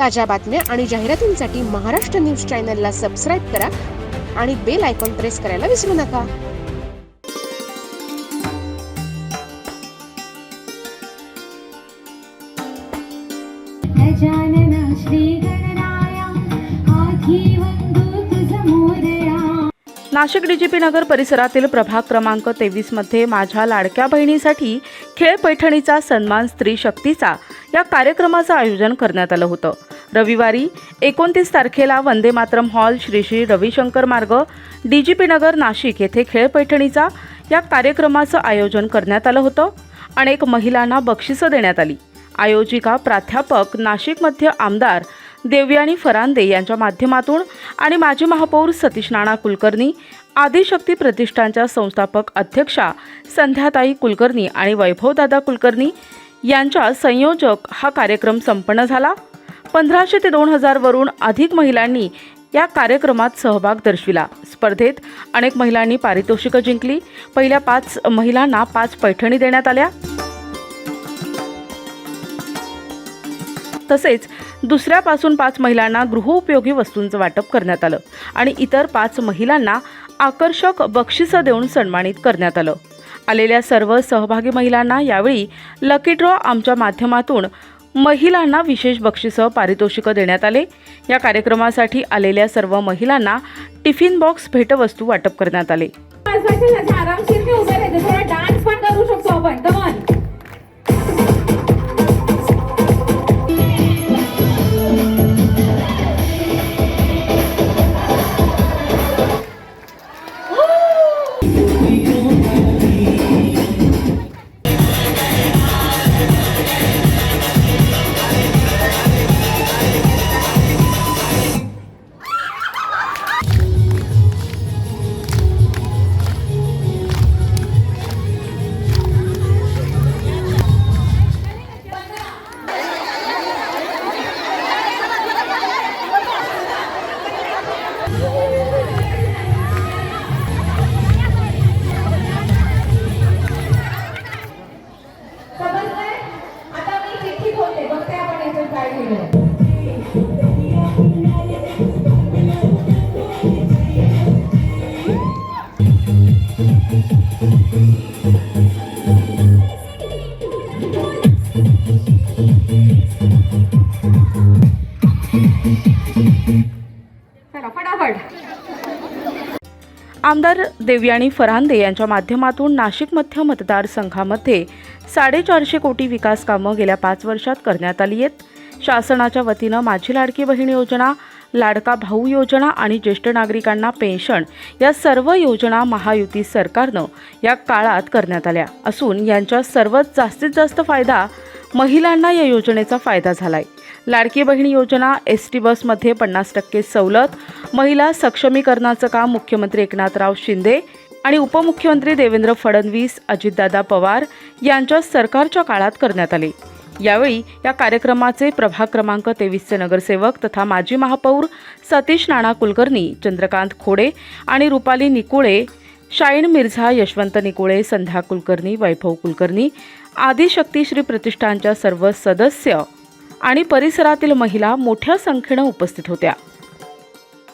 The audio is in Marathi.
ताज्या बातम्या आणि जाहिरातींसाठी महाराष्ट्र न्यूज चॅनलला सबस्क्राईब करा आणि बेल आयकॉन प्रेस करायला विसरू नका. नाशिक डीजीपी नगर परिसरातील प्रभाग क्रमांक तेवीसमध्ये माझ्या लाडक्या बहिणीसाठी खेळ पैठणीचा सन्मान स्त्री शक्तीचा या कार्यक्रमाचं आयोजन करण्यात आलं होतं. रविवारी एकोणतीस तारखेला Vande Mataram hall Shri Shri Ravishankar Marg D G P Nagar Nashik येथे खेळ पैठणीचा या कार्यक्रमाचं आयोजन करण्यात आलं होतं अनेक महिलांना बक्षिसं देण्यात आली. आयोजिका प्राध्यापक नाशिक मध्य आमदार देवयानी फरांदे यांच्या माध्यमातून आणि माजी महापौर सतीश नाना कुलकर्णी आदिशक्ती प्रतिष्ठानच्या संस्थापक अध्यक्षा संध्याताई कुलकर्णी आणि वैभवदादा कुलकर्णी यांच्या संयोजक हा कार्यक्रम संपन्न झाला. पंधराशे ते दोन हजारवरून अधिक महिलांनी या कार्यक्रमात सहभाग दर्शविला. स्पर्धेत अनेक महिलांनी पारितोषिकं जिंकली. पहिल्या पाच महिलांना पाच पैठणी देण्यात आल्या. तसेच दुसऱ्यापासून पाच महिलांना गृहोपयोगी वस्तूंचं वाटप करण्यात आलं आणि इतर पाच महिलांना आकर्षक बक्षिसं देऊन सन्मानित करण्यात आलं. आलेल्या सर्व सहभागी महिलांना यावेळी लकी ड्रॉ आमच्या माध्यमातून महिलांना विशेष बक्षिसं पारितोषिकं देण्यात आले. या कार्यक्रमासाठी आलेल्या सर्व महिलांना टिफिन बॉक्स भेटवस्तू वाटप करण्यात आले. आरामशीर मी उभे राहते थोडा डान्स पण करू शकतो आपण. आमदार देवयानी फरांदे यांच्या माध्यमातून नाशिक मध्य मतदारसंघामध्ये साडेचारशे कोटी विकास कामं गेल्या पाच वर्षात करण्यात आली आहेत. शासनाच्या वतीनं माझी लाडकी बहीण योजना लाडका भाऊ योजना आणि ज्येष्ठ नागरिकांना पेन्शन या सर्व योजना महायुती सरकारनं या काळात करण्यात आल्या. असून यांच्या सर्वात जास्तीत जास्त फायदा महिलांना या योजनेचा फायदा झालाय. लाडकी बहीण योजना एस टी बसमध्ये पन्नास टक्के सवलत महिला सक्षमीकरणाचं काम मुख्यमंत्री एकनाथराव शिंदे आणि उपमुख्यमंत्री देवेंद्र फडणवीस अजितदादा पवार यांच्या सरकारच्या काळात करण्यात आले. यावेळी या कार्यक्रमाचे प्रभाग क्रमांक तेवीसचे नगरसेवक तथा माजी महापौर सतीश नाना कुलकर्णी चंद्रकांत खोडे आणि रुपाली निकुळे शाईन मिर्झा यशवंत निकुळे संध्या कुलकर्णी वैभव कुलकर्णी आदिशक्ती श्री प्रतिष्ठानच्या सर्व सदस्य आणि परिसरातील महिला मोठ्या संख्येनं उपस्थित होत्या.